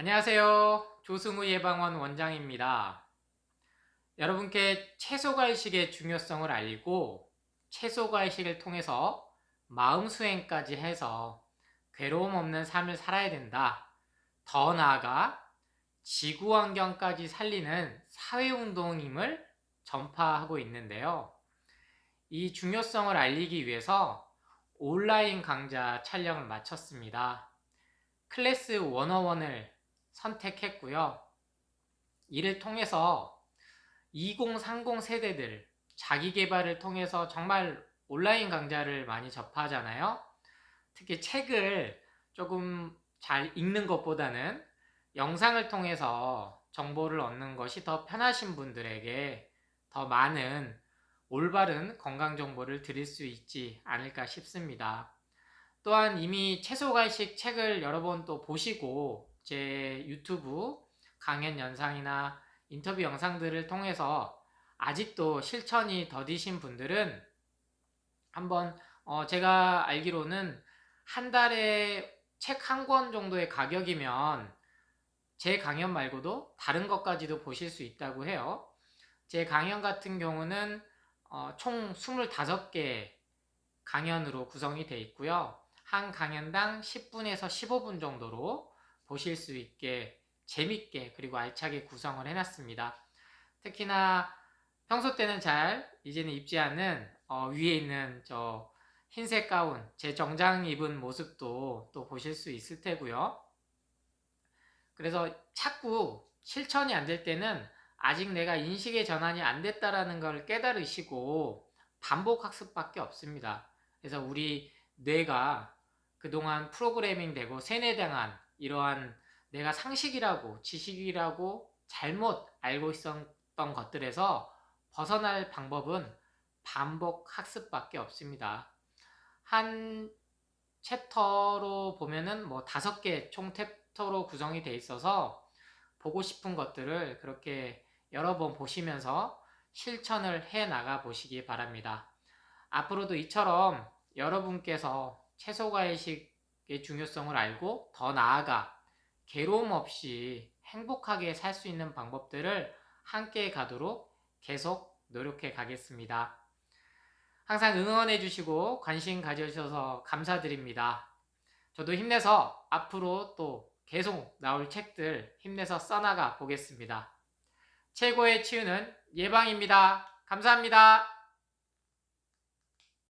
안녕하세요. 조승우 예방원 원장입니다. 여러분께 채소과일식의 중요성을 알고 채소과일식을 통해서 마음 수행까지 해서 괴로움 없는 삶을 살아야 된다. 더 나아가 지구 환경까지 살리는 사회운동임을 전파하고 있는데요. 이 중요성을 알리기 위해서 온라인 강좌 촬영을 마쳤습니다. 클래스 101을 선택했고요. 이를 통해서 2030 세대들 자기 개발을 통해서 정말 온라인 강좌를 많이 접하잖아요. 특히 책을 조금 잘 읽는 것보다는 영상을 통해서 정보를 얻는 것이 더 편하신 분들에게 더 많은 올바른 건강 정보를 드릴 수 있지 않을까 싶습니다. 또한 이미 채소갈식 책을 여러 번 또 보시고 제 유튜브 강연 영상이나 인터뷰 영상들을 통해서 아직도 실천이 더디신 분들은 한번 어 제가 알기로는 한 달에 책 한 권 정도의 가격이면 제 강연 말고도 다른 것까지도 보실 수 있다고 해요. 제 강연 같은 경우는 어 총 25개 강연으로 구성이 되어 있고요. 한 강연당 10분에서 15분 정도로 보실 수 있게 재밌게 그리고 알차게 구성을 해놨습니다. 특히나 평소 때는 잘 이제는 입지 않는 어, 위에 있는 저 흰색 가운 제 정장 입은 모습도 또 보실 수 있을 테고요. 그래서 자꾸 실천이 안 될 때는 아직 내가 인식의 전환이 안 됐다라는 걸 깨달으시고 반복 학습밖에 없습니다. 그래서 우리 뇌가 그동안 프로그래밍 되고 세뇌당한 이러한 내가 상식이라고 지식이라고 잘못 알고 있었던 것들에서 벗어날 방법은 반복 학습밖에 없습니다. 한 챕터로 보면은 뭐 다섯 개 총 챕터로 구성이 돼 있어서 보고 싶은 것들을 그렇게 여러 번 보시면서 실천을 해 나가 보시기 바랍니다. 앞으로도 이처럼 여러분께서 채소 과일식의 중요성을 알고 더 나아가 괴로움 없이 행복하게 살 수 있는 방법들을 함께 가도록 계속 노력해 가겠습니다. 항상 응원해 주시고 관심 가져주셔서 감사드립니다. 저도 힘내서 앞으로 또 계속 나올 책들 힘내서 써나가 보겠습니다. 최고의 치유는 예방입니다. 감사합니다.